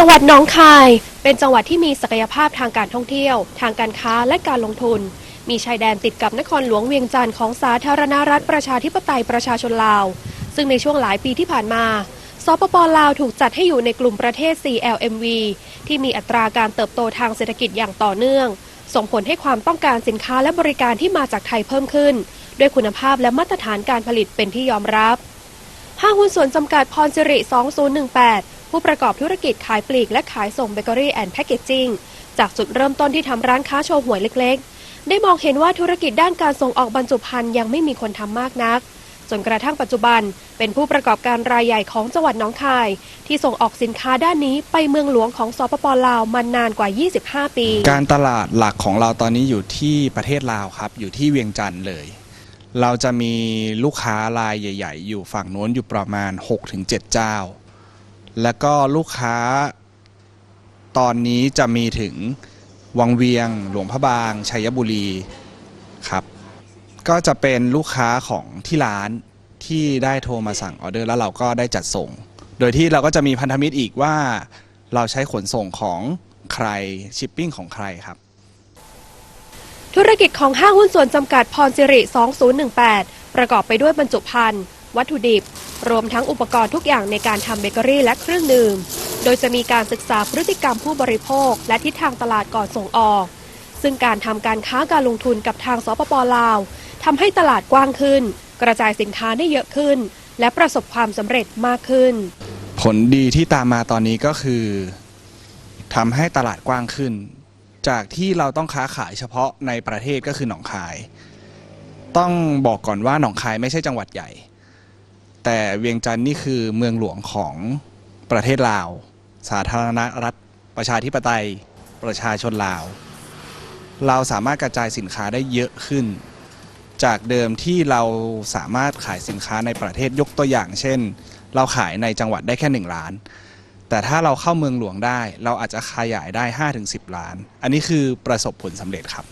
จังหวัดหนองคาย เป็นจังหวัดที่มีศักยภาพทางการท่องเที่ยว ทางการค้าและการลงทุน มีชายแดนติดกับนครหลวงเวียงจันทร์ของสาธารณรัฐประชาธิปไตยประชาชนลาว ซึ่งในช่วงหลายปีที่ผ่านมาสปปลาวถูกจัดให้อยู่ในกลุ่มประเทศ CLMV ที่มีอัตราการเติบโตทางเศรษฐกิจอย่างต่อเนื่อง ส่งผลให้ความต้องการสินค้าและบริการที่มาจากไทยเพิ่มขึ้น ด้วยคุณภาพและมาตรฐานการผลิตเป็นที่ยอมรับห้างหุ้นส่วนจำกัดพรสิริ 2018 ผู้ประกอบธุรกิจขายปลีกและขายส่งเบเกอรี่แอนด์แพคเกจจิ้งจากจุดเริ่มต้นที่ทำร้านค้าโชว์หวยเล็กๆ ได้มองเห็นว่าธุรกิจด้านการส่งออกบรรจุภัณฑ์ยังไม่มีคนทำมากนัก จนกระทั่งปัจจุบัน เป็นผู้ประกอบการรายใหญ่ของจังหวัดหนองคาย ที่ส่งออกสินค้าด้านนี้ไปเมืองหลวงของสปปลาวมานานกว่า 25 ปี การตลาดหลักของเราตอนนี้อยู่ที่ประเทศลาวครับ อยู่ที่เวียงจันทร์เลย เราจะมีลูกค้ารายใหญ่ ๆ อยู่ฝั่งโน้นอยู่ประมาณ 6-7 เจ้า แล้วก็ลูกค้าตอนนี้จะมีถึงวังเวียง หลวงพระบางชัยบุรีครับ ก็จะเป็นลูกค้าของที่ร้านที่ได้โทรมาสั่งออเดอร์แล้วเราก็ได้จัดส่ง โดยที่เราก็จะมีพันธมิตรอีกว่า เราใช้ขนส่งของใครชิปปิ้งของใครครับ ธุรกิจของห้างหุ้นส่วนจำกัดพรสิริ 2018 ประกอบไปด้วยบรรจุภัณฑ์วัตถุดิบ รวมทั้งอุปกรณ์ทุกอย่างในการทำเบเกอรี่และเครื่องดื่ม โดยจะมีการศึกษาพฤติกรรมผู้บริโภค และทิศทางตลาดก่อนส่งออก ซึ่งการทำการค้าการลงทุนกับทางสปปลาวทำให้ตลาดกว้างขึ้น กระจายสินค้าได้เยอะขึ้น และประสบความสำเร็จมากขึ้น ผลดีที่ตามมาตอนนี้ก็คือทำให้ตลาดกว้างขึ้น จากที่เราต้องค้าขายเฉพาะในประเทศก็คือหนองคาย ต้องบอกก่อนว่าหนองคายไม่ใช่จังหวัดใหญ่ แต่เวียงจันทร์นี่คือเมืองหลวงของประเทศลาว สาธารณรัฐ ประชาธิปไตย ประชาชนลาวเราสามารถกระจายสินค้าได้เยอะขึ้น จากเดิมที่เราสามารถขายสินค้าในประเทศยกตัวอย่าง เช่น เราขายในจังหวัดได้แค่1ล้าน แต่ถ้าเราเข้าเมืองหลวงได้ เราอาจจะขยายได้ 5-10 ล้าน อันนี้คือประสบผลสำเร็จครับ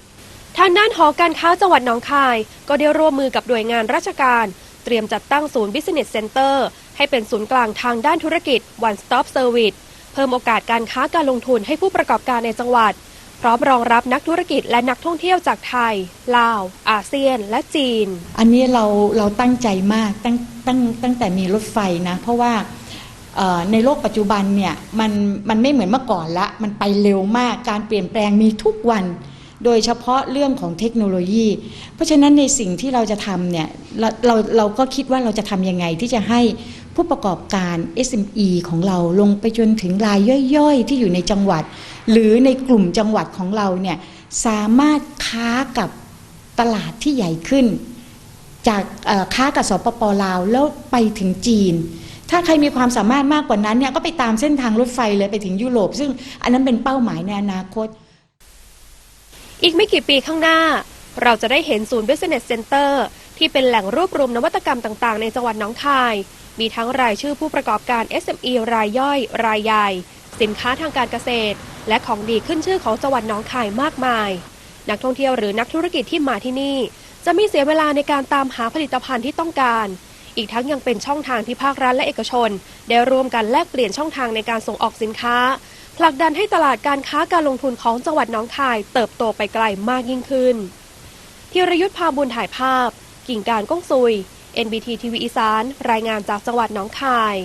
ทางด้านหอการค้าจังหวัดหนองคาย ก็ได้ร่วมมือกับหน่วยงานราชการ เตรียมจัดตั้งศูนย์ Business Center ให้เป็นศูนย์กลางทางด้านธุรกิจ One Stop Service เพิ่มโอกาสการค้าการลงทุนให้ผู้ประกอบการในจังหวัด พร้อมรองรับนักธุรกิจและนักท่องเที่ยวจากไทย ลาว อาเซียน และจีน อันนี้เราเราตั้งใจมากตั้งตั้งตั้งแต่มีรถไฟนะ เพราะว่าในโลกปัจจุบันเนี่ยมันมันไม่เหมือนเมื่อก่อนละ มันไปเร็วมากการเปลี่ยนแปลงมีทุกวัน โดยเฉพาะเรื่องของเทคโนโลยี เพราะฉะนั้นในสิ่งที่เราจะทำเนี่ยเราเราเราก็คิดว่าเราจะทำยังไงที่จะให้ผู้ประกอบการ SME ของเราลงไปจนถึงรายย่อยๆ ที่อยู่ในจังหวัด หรือในกลุ่มจังหวัดของเราเนี่ยสามารถค้ากับตลาดที่ใหญ่ขึ้น จากค้ากับสปปลาวแล้วไปถึงจีน ถ้าใครมีความสามารถมากกว่านั้นเนี่ยก็ไปตามเส้นทางรถไฟเลยไปถึงยุโรป ซึ่งอันนั้นเป็นเป้าหมายในอนาคต อีกไม่กี่ปีข้างหน้า เราจะได้เห็นศูนย์ Business Center ที่เป็นแหล่งรวบรวมนวัตกรรมต่างๆ ในจังหวัดหนองคาย มีทั้งรายชื่อผู้ประกอบการ SME รายย่อย รายใหญ่ สินค้าทางการเกษตร และของดีขึ้นชื่อของจังหวัดหนองคายมากมาย นักท่องเที่ยวหรือนักธุรกิจที่มาที่นี่ จะไม่เสียเวลาในการตามหาผลิตภัณฑ์ที่ต้องการ อีกทั้งยังเป็นช่องทางที่ภาครัฐและเอกชน ได้ร่วมกันแลกเปลี่ยนช่องทางในการส่งออกสินค้า ผลักดันให้ตลาดการค้าการลงทุนของจังหวัดน้องคาย เติบโตไปไกลมากยิ่งขึ้นธีรยุทธ์พาบุญถ่ายภาพ กิ่งการก้องซุย NBT ทีวีอีสาน รายงานจากจังหวัดน้องคาย